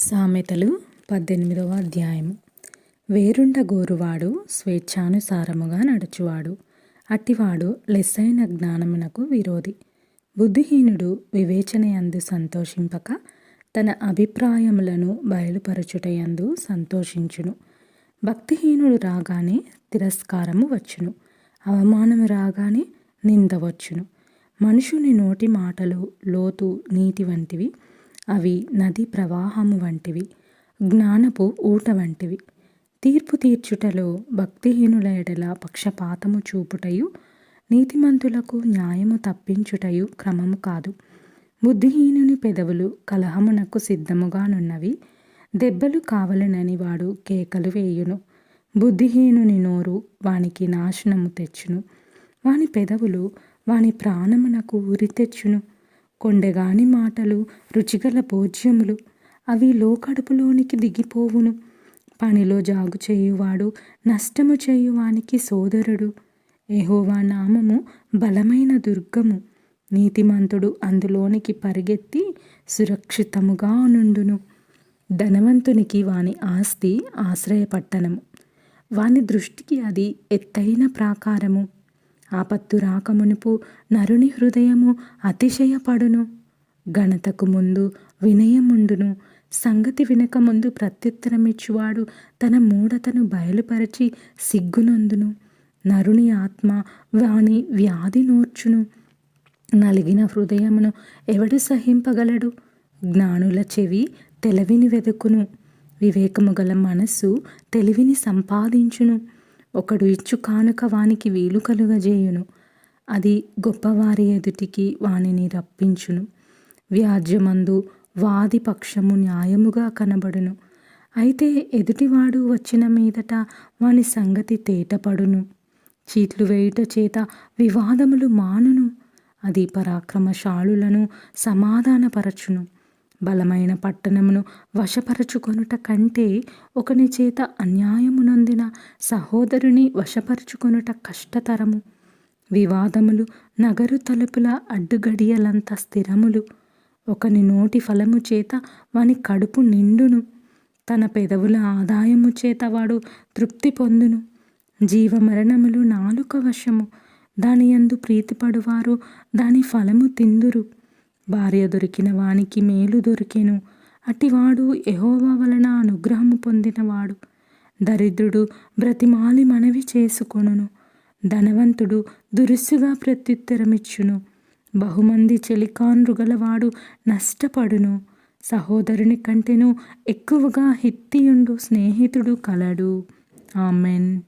సామెతలు పద్దెనిమిదవ అధ్యాయము. వేరుండ గోరువాడు స్వేచ్ఛానుసారముగా నడుచువాడు. అట్టివాడు లెస్సైన జ్ఞానమునకు విరోధి. బుద్ధిహీనుడు వివేచనయందు సంతోషింపక తన అభిప్రాయములను బయలుపరచుటయందు సంతోషించును. భక్తిహీనుడు రాగానే తిరస్కారము వచ్చును. అవమానము రాగానే నింద వచ్చును. మనుషుని నోటి మాటలు లోతు నీటి వంటివి అవి నది ప్రవాహము వంటివి జ్ఞానపు ఊట వంటివి. తీర్పు తీర్చుటలో భక్తిహీనుల ఎడల పక్షపాతము చూపుటయు నీతిమంతులకు న్యాయము తప్పించుటయు క్రమము కాదు. బుద్ధిహీనుని పెదవులు కలహమునకు సిద్ధముగానున్నవి దెబ్బలు కావలనని వాడు కేకలు వేయును. బుద్ధిహీనుని నోరు వానికి నాశనము తెచ్చును. వాని పెదవులు వాని ప్రాణమునకు ఉరి తెచ్చును. కొండగాని మాటలు రుచిగల భోజ్యములు అవి లోకడుపులోనికి దిగిపోవును. పనిలో జాగు చేయువాడు నష్టము చేయువానికి సోదరుడు. ఎహోవా నామము బలమైన దుర్గము. నీతిమంతుడు అందులోనికి పరిగెత్తి సురక్షితముగా నుండును. ధనవంతునికి వాని ఆస్తి ఆశ్రయపట్టణము. వాని దృష్టికి అది ఎత్తైన ప్రాకారము. ఆపత్తు రాకమునుపు నరుని హృదయము అతిశయపడును. ఘనతకు ముందు వినయముండును. సంగతి వినక ముందు ప్రత్యుత్తరమిచ్చువాడు తన మూఢతను బయలుపరచి సిగ్గునందును. నరుని ఆత్మ వాని వ్యాధి నోర్చును. నలిగిన హృదయమును ఎవడు సహింపగలడు? జ్ఞానుల చెవి తెలివిని వెదుకును. వివేకము గల మనస్సు తెలివిని సంపాదించును. ఒకడు ఇచ్చు కానుక వానికి వీలు కలుగజేయును. అది గొప్పవారి ఎదుటికి వానిని రప్పించును. వ్యాజ్యమందు వాది పక్షము న్యాయముగా కనబడును. అయితే ఎదుటివాడు వచ్చిన మీదట వాని సంగతి తేటపడును. చీట్లు వేయుట చేత వివాదములు మానును. అది పరాక్రమశాలులను సమాధానపరచును. బలమైన పట్టణమును వశపరచుకొనుట కంటే ఒకని చేత అన్యాయమునందిన సహోదరుని వశపరుచుకొనుట కష్టతరము. వివాదములు నగరు తలుపుల అడ్డుగడియలంత స్థిరములు. ఒకని నోటి ఫలము చేత వాని కడుపు నిండును. తన పెదవుల ఆదాయము చేత వాడు తృప్తి పొందును. జీవమరణములు నాలుక వశము. దాని యందు ప్రీతిపడువారు దాని ఫలము తిందురు. భార్య దొరికిన వానికి మేలు దొరికెను. అటివాడు ఎహోవా వలన అనుగ్రహము పొందినవాడు. దరిద్రుడు బ్రతిమాలి మనవి చేసుకొనును. ధనవంతుడు దురుసుగా ప్రత్యుత్తరమిచ్చును. బహుమంది చెలికాన్రుగలవాడు నష్టపడును. సహోదరుని కంటేను ఎక్కువగా హిత్తియుండు స్నేహితుడు కలడు. ఆమెన్.